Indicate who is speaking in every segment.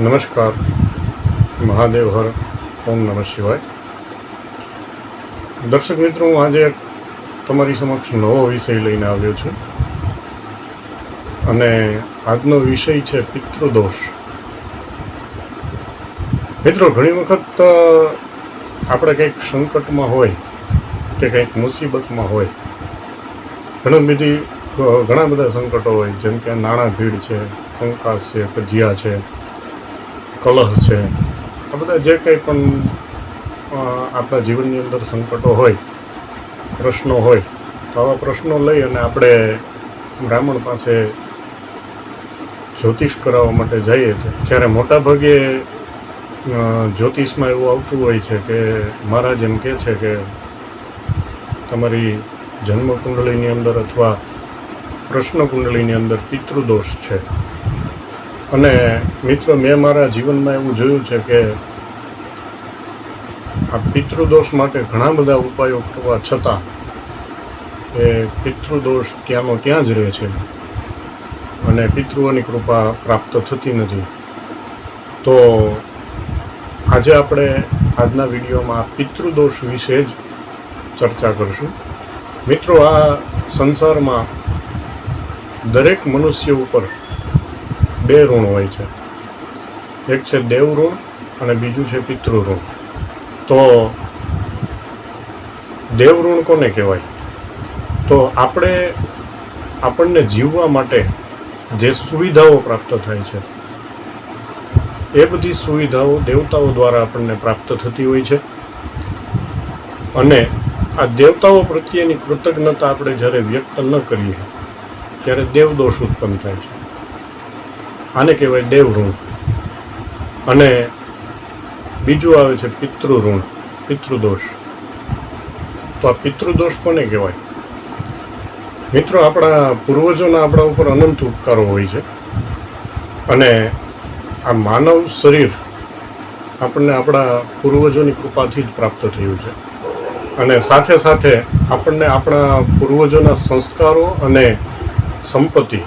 Speaker 1: નમસ્કાર. મહાદેવ હર, ઓમ નમઃ શિવાય. દર્શક મિત્રો, હું આજે તમારી સમક્ષ નવો વિષય લઈને આવ્યો છું. અને આજનો વિષય છે પિતૃદોષ. મિત્રો, ઘણી વખત આપણે કંઈક સંકટમાં હોય કે કંઈક મુસીબતમાં હોય, ઘણી બધી ઘણા બધા સંકટો હોય, જેમ કે નાણાં ભીડ છે, કંકાસ છે કજિયા છે કલહ છે. આ બધા જે કંઈ પણ આપણા જીવનની અંદર સંકટો હોય, પ્રશ્નો હોય, તો આવા પ્રશ્નો લઈ અને આપણે બ્રાહ્મણ પાસે જ્યોતિષ કરાવવા માટે જઈએ ત્યારે મોટાભાગે જ્યોતિષમાં એવું આવતું હોય છે કે મહારાજ એમ કહે છે કે તમારી જન્મકુંડળીની અંદર અથવા પ્રશ્ન કુંડળીની અંદર પિતૃદોષ છે. અને મિત્રો, મેં મારા જીવનમાં એવું જોયું છે કે આ પિતૃદોષ માટે ઘણા બધા ઉપાયો કરવા છતાં એ પિતૃદોષ ત્યાંનો ત્યાં જ રહે છે અને પિતૃઓની કૃપા પ્રાપ્ત થતી નથી. તો આજે આપણે આજના વિડીયોમાં પિતૃદોષ વિશે જ ચર્ચા કરશું. મિત્રો, આ સંસારમાં દરેક મનુષ્ય ઉપર બે ઋણ હોય છે. એક છે દેવ ઋણ અને બીજું છે પિતૃ તો દેવ ઋણ કોને કહેવાય? તો આપણે આપણને જીવવા માટે જે સુવિધાઓ પ્રાપ્ત થાય છે, એ બધી સુવિધાઓ દેવતાઓ દ્વારા આપણને પ્રાપ્ત થતી હોય છે. અને આ દેવતાઓ પ્રત્યેની કૃતજ્ઞતા આપણે જ્યારે વ્યક્ત ન કરીએ, ત્યારે દેવદોષ ઉત્પન્ન થાય છે. આને કહેવાય દેવ ઋણ. અને બીજું આવે છે પિતૃ પિતૃદોષ તો આ પિતૃદોષ કોને કહેવાય? મિત્રો, આપણા પૂર્વજોના આપણા ઉપર અનંત ઉપકારો હોય છે. અને આ માનવ શરીર આપણને આપણા પૂર્વજોની કૃપાથી જ પ્રાપ્ત થયું છે. અને સાથે સાથે આપણને આપણા પૂર્વજોના સંસ્કારો અને સંપત્તિ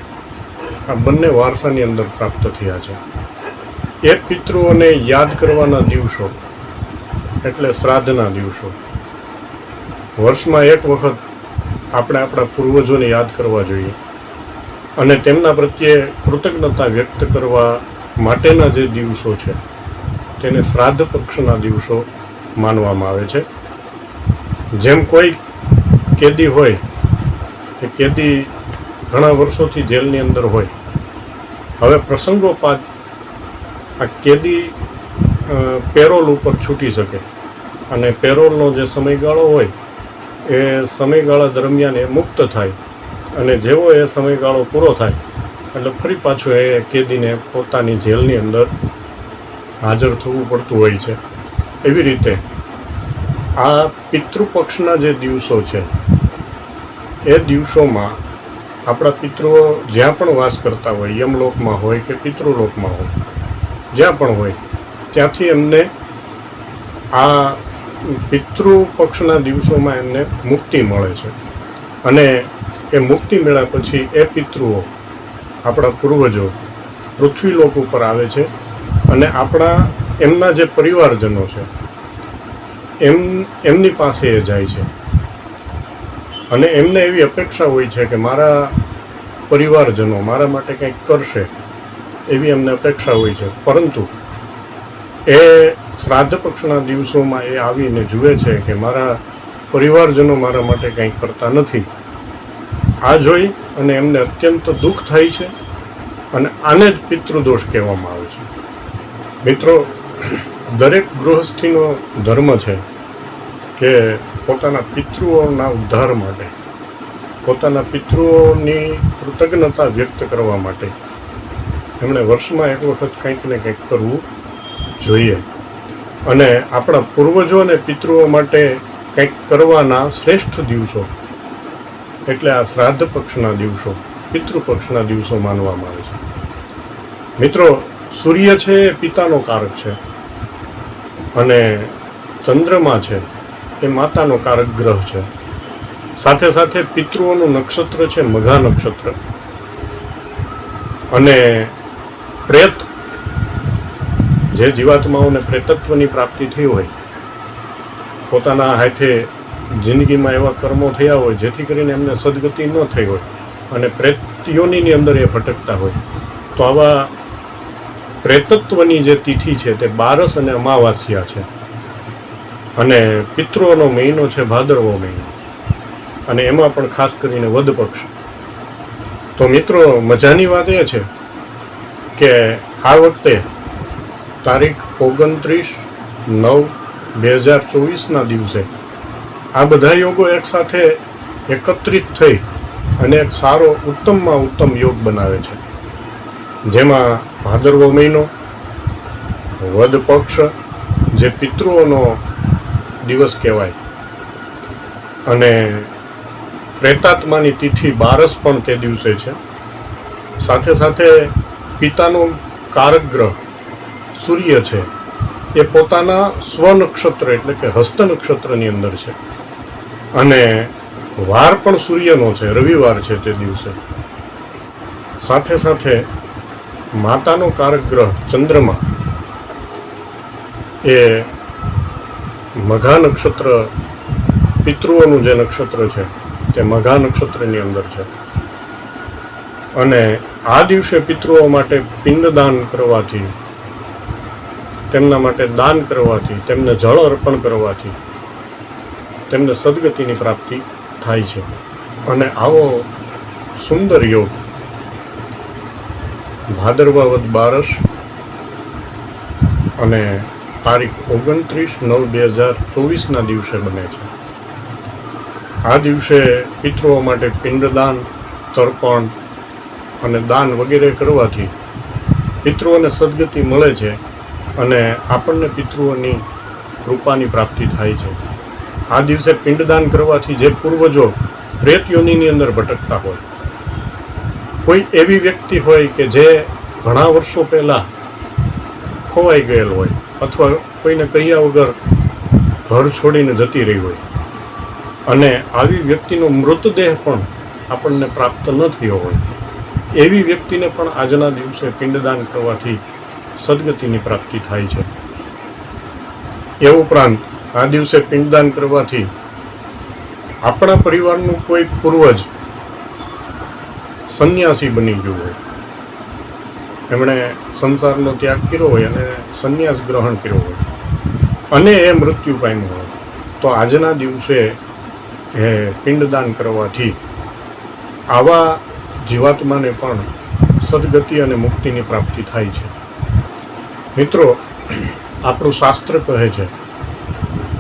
Speaker 1: આ બંને વારસાની અંદર પ્રાપ્ત થયા છે. એ પિતૃઓને યાદ કરવાના દિવસો, એટલે શ્રાદ્ધના દિવસો. વર્ષમાં એક વખત આપણે આપણા પૂર્વજોને યાદ કરવા જોઈએ અને તેમના પ્રત્યે કૃતજ્ઞતા વ્યક્ત કરવા માટેના જે દિવસો છે, તેને શ્રાદ્ધ પક્ષના દિવસો માનવામાં આવે છે. જેમ કોઈ કેદી હોય કે કેદી ઘણા વર્ષોથી જેલની અંદર હોય. હવે પ્રસંગોપાત આ કેદી પેરોલ ઉપર છૂટી શકે. અને પેરોલનો જે સમયગાળો હોય, એ સમયગાળા દરમિયાન એ મુક્ત થાય. અને જેવો એ સમયગાળો પૂરો થાય, એટલે ફરી પાછું એ કેદીને પોતાની જેલની અંદર હાજર થવું પડતું હોય છે. એવી રીતે આ પિતૃપક્ષના જે દિવસો છે, એ દિવસોમાં આપણા પિતૃઓ જ્યાં પણ વાસ કરતા હોય, યમલોકમાં હોય કે પિતૃલોકમાં હોય, જ્યાં પણ હોય, ત્યાંથી એમને આ પિતૃ પક્ષના દિવસોમાં એમને મુક્તિ મળે છે. અને એ મુક્તિ મળ્યા પછી એ પિતૃઓ, આપણા પૂર્વજો, પૃથ્વીલોક ઉપર આવે છે અને આપણા એમના જે પરિવારજનો છે, એમ, એમની પાસે એ જાય છે. અને એમને એવી અપેક્ષા હોય છે કે મારા પરિવારજનો મારા માટે કંઈક કરશે, એવી એમને અપેક્ષા હોય છે. પરંતુ એ શ્રાદ્ધ પક્ષના દિવસોમાં એ આવીને જુએ છે કે મારા પરિવારજનો મારા માટે કંઈ કરતા નથી. આ જોઈ અને એમને અત્યંત દુઃખ થાય છે અને આને જ પિતૃદોષ કહેવામાં આવે છે. મિત્રો, દરેક ગૃહસ્થીનો ધર્મ છે. કે પોતાના પિતૃઓના ઉદ્ધાર માટે, પોતાના પિતૃઓની કૃતજ્ઞતા વ્યક્ત કરવા માટે એમણે વર્ષમાં એક વખત કંઈક ને કંઈક કરવું જોઈએ. અને આપણા પૂર્વજો અને પિતૃઓ માટે કંઈક કરવાના શ્રેષ્ઠ દિવસો, એટલે આ શ્રાદ્ધ પક્ષના દિવસો, પિતૃ પક્ષના દિવસો માનવામાં આવે છે. મિત્રો, સૂર્ય છે એ પિતાનો કારક છે અને ચંદ્રમા છે એ માતાનો કારક ગ્રહ છે. સાથે સાથે પિતૃઓનું નક્ષત્ર છે મઘા નક્ષત્ર. અને પ્રેત, જે જીવાત્માઓને પ્રેતત્વની પ્રાપ્તિ થઈ હોય, પોતાના હાથે જિંદગીમાં એવા કર્મો થયા હોય, જેથી કરીને એમને સદગતિ ન થઈ હોય અને પ્રેત અંદર એ ભટકતા હોય. તો આવા પ્રેતત્વની જે તિથિ છે તે બારસ અને અમાવાસ્યા છે. અને પિતૃઓનો મહિનો છે ભાદરવો મહિનો. અને એમાં પણ ખાસ કરીને વદ પક્ષ. તો મિત્રો, મજાની વાત એ છે કે આ વખતે તારીખ ઓગણત્રીસ નવ બે હજાર ચોવીસના દિવસે આ બધા યોગો એકસાથે એકત્રિત થઈ અને એક સારો ઉત્તમમાં ઉત્તમ યોગ બનાવે છે. જેમાં ભાદરવો મહિનો, વદ પક્ષ, જે પિતૃઓનો દિવસ કહેવાય. અને પ્રેતાત્માની તિથિ બારસ પણ તે દિવસે છે. સાથે સાથે પિતાનો કારક ગ્રહ સૂર્ય છે. એ પોતાના સ્વનક્ષત્ર એટલે કે હસ્ત નક્ષત્રની અંદર છે. અને વાર પણ સૂર્યનો છે, રવિવાર છે તે દિવસે. સાથે સાથે માતાનો કારક ગ્રહ ચંદ્રમા એ મઘા નક્ષત્ર પિતૃઓનું જે નક્ષત્ર છે, તે મઘા નક્ષત્રની અંદર છે. અને આ દિવસે પિતૃઓ માટે પિંડદાન કરવાથી, તેમના માટે દાન કરવાથી, તેમને જળ અર્પણ કરવાથી, તેમને સદગતિની પ્રાપ્તિ થાય છે. અને આવો સુંદર યોગ, ભાદરવા વદ બારસ અને તારીખ ઓગણત્રીસ નવ બે હજાર ચોવીસના દિવસે બને છે. આ દિવસે પિતૃઓ માટે પિંડદાન, તર્પણ અને દાન વગેરે કરવાથી પિતૃઓને સદગતિ મળે છે અને આપણને પિતૃઓની કૃપાની પ્રાપ્તિ થાય છે. આ દિવસે પિંડદાન કરવાથી જે પૂર્વજો પ્રેત યોનિની અંદર ભટકતા હોય, કોઈ એવી વ્યક્તિ હોય કે જે ઘણા વર્ષો પહેલાં ખોવાઈ ગયેલ હોય અથવા કોઈને કહ્યા વગર ઘર છોડીને જતી રહી હોય. અને આવી વ્યક્તિનો મૃતદેહ પણ આપણને પ્રાપ્ત ન થયો હોય. એવી વ્યક્તિને પણ આજના દિવસે પિંડદાન કરવાથી સદગતિની પ્રાપ્તિ થાય છે. એ ઉપરાંત આ દિવસે પિંડદાન કરવાથી આપણા પરિવારનું કોઈ પૂર્વજ સંન્યાસી બની ગયું હોય. એમણે સંસારનો ત્યાગ કર્યો હોય અને સંન્યાસ ગ્રહણ કર્યો હોય અને એ મૃત્યુ પામ્યો હોય. તો આજના દિવસે એ પિંડદાન કરવાથી આવા જીવાત્માને પણ સદગતિ અને મુક્તિની પ્રાપ્તિ થાય છે. મિત્રો, આપણું શાસ્ત્ર કહે છે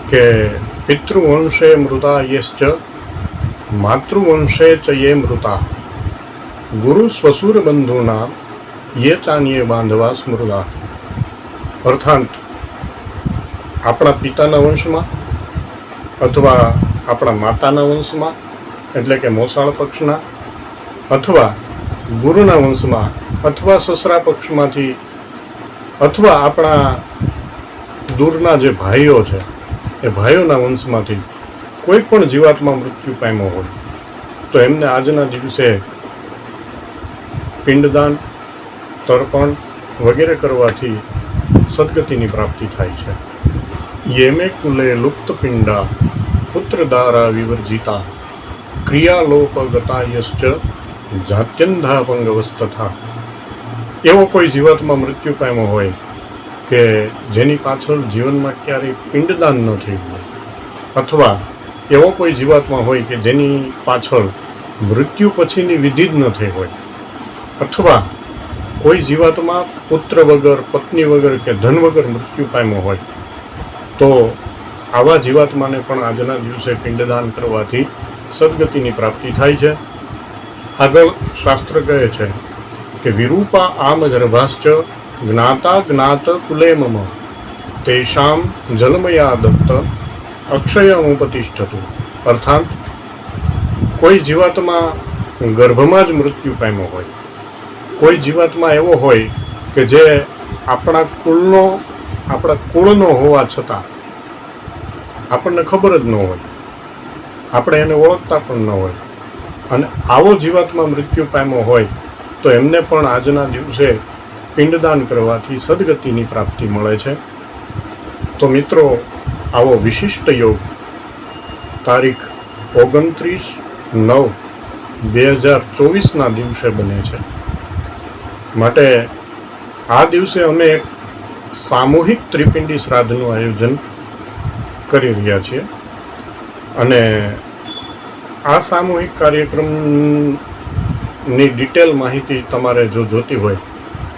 Speaker 1: કે પિતૃવંશે મૃતા યશ્ચ માતૃવંશે ચ યે મૃતા. ગુરુ સ્વસુર બંધુના યે ચાન્યે બાંધવા સ્મૃદા અર્થાત, આપણા પિતાના વંશમાં અથવા આપણા માતાના વંશમાં, એટલે કે મોસાળ પક્ષના, અથવા ગુરુના વંશમાં, અથવા સસરા પક્ષમાંથી, અથવા આપણા દૂરના જે ભાઈઓ છે, એ ભાઈઓના વંશમાંથી કોઈ પણ જીવાતમાં મૃત્યુ પામ્યો હોય, તો એમને આજના દિવસે પિંડદાન તર્પણ વગેરે કરવાથી સદગતિની પ્રાપ્તિ થાય છે. યેમે કુલે લુપ્ત પિંડા પુત્ર દારા વિવર્જિતા ક્રિયાલોપગતાયશ્ચ જાત્યંધાપંગવસ્તથા એવો કોઈ જીવાતમાં મૃત્યુ પામ્યો હોય કે જેની પાછળ જીવનમાં ક્યારેય પિંડદાન ન થયું હોય. અથવા એવો કોઈ જીવાતમાં હોય કે જેની પાછળ મૃત્યુ પછીની વિધિ જ ન થઈ હોય. અથવા કોઈ જીવાતમાં પુત્ર વગર, પત્ની વગર કે ધન વગર મૃત્યુ પામ્યો હોય, તો આવા જીવાત્માને પણ આજના દિવસે પિંડદાન કરવાથી સદગતિની પ્રાપ્તિ થાય છે. આગળ શાસ્ત્ર કહે છે કે વિરૂપા આમ ગર્ભાશ્ચ જ્ઞાતા જ્ઞાત કુલેમમ તેષામ જલમયા દત્ત અક્ષયમુપતિષ્ઠતું અર્થાત કોઈ જીવાતમાં ગર્ભમાં જ મૃત્યુ પામ્યો હોય કોઈ જીવાતમાં એવો હોય કે જે આપણા કુળનો આપણા કુળનો હોવા છતાં આપણને ખબર જ ન હોય. આપણે એને ઓળખતા પણ ન હોય. અને આવો જીવાતમાં મૃત્યુ પામ્યો હોય તો એમને પણ આજના દિવસે પિંડદાન કરવાથી સદગતિની પ્રાપ્તિ મળે છે. તો મિત્રો, આવો વિશિષ્ટ યોગ તારીખ ઓગણત્રીસ નવ બે હજાર ચોવીસના દિવસે બને છે. માટે આ દિવસે અમે એક સામૂહિક ત્રિપિંડી શ્રાદ્ધનું આયોજન કરી રહ્યા છીએ. અને આ સામૂહિક કાર્યક્રમની ડિટેલ માહિતી તમારે જો જોતી હોય,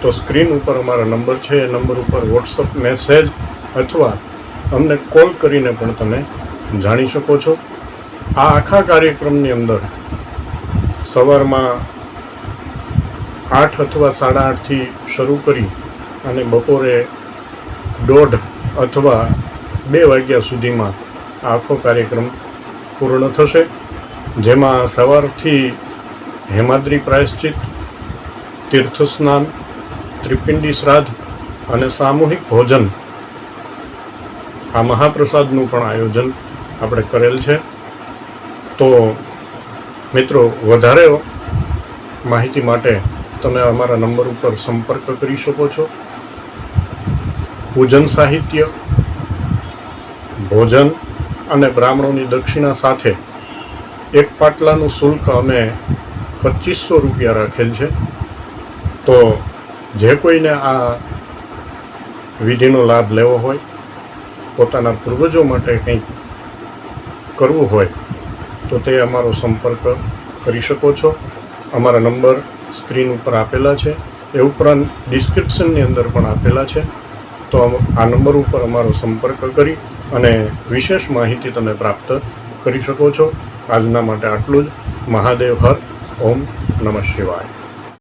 Speaker 1: તો સ્ક્રીન ઉપર અમારા નંબર છે. એ નંબર ઉપર વોટ્સઅપ મેસેજ અથવા અમને કોલ કરીને પણ તમે જાણી શકો છો. આ આખા કાર્યક્રમની અંદર સવારમાં આઠ અથવા સાડા આઠથી શરૂ કરી અને બપોરે દોઢ અથવા બે વાગ્યા સુધીમાં આખો કાર્યક્રમ પૂર્ણ થશે. જેમાં સવારથી હેમાદ્રી પ્રાયશ્ચિત તીર્થ સ્નાન ત્રિપિંડી શ્રાદ્ધ અને સામૂહિક ભોજન આ મહાપ્રસાદનું પણ આયોજન આપણે કરેલ છે. તો મિત્રો, વધારે માહિતી માટે તમે અમારા નંબર ઉપર સંપર્ક કરી શકો છો. પૂજન સાહિત્ય, ભોજન અને બ્રાહ્મણોની દક્ષિણા સાથે એક પાટલાનું શુલ્ક અમે પચીસો રૂપિયા રાખેલ છે. તો જે કોઈને આ વિધિનો લાભ લેવો હોય, પોતાના પૂર્વજો માટે કંઈક કરવું હોય, તો તે અમારો સંપર્ક કરી શકો છો. અમારા નંબર સ્ક્રીન ઉપર આપેલા છે. એ ઉપરાંત ડિસ્ક્રિપ્શનની અંદર પણ આપેલા છે. તો આ નંબર ઉપર અમારો સંપર્ક કરી અને વિશેષ માહિતી તમે પ્રાપ્ત કરી શકો છો. આજના માટે આટલું જ. મહાદેવ હર. ઓમ નમઃ શિવાય.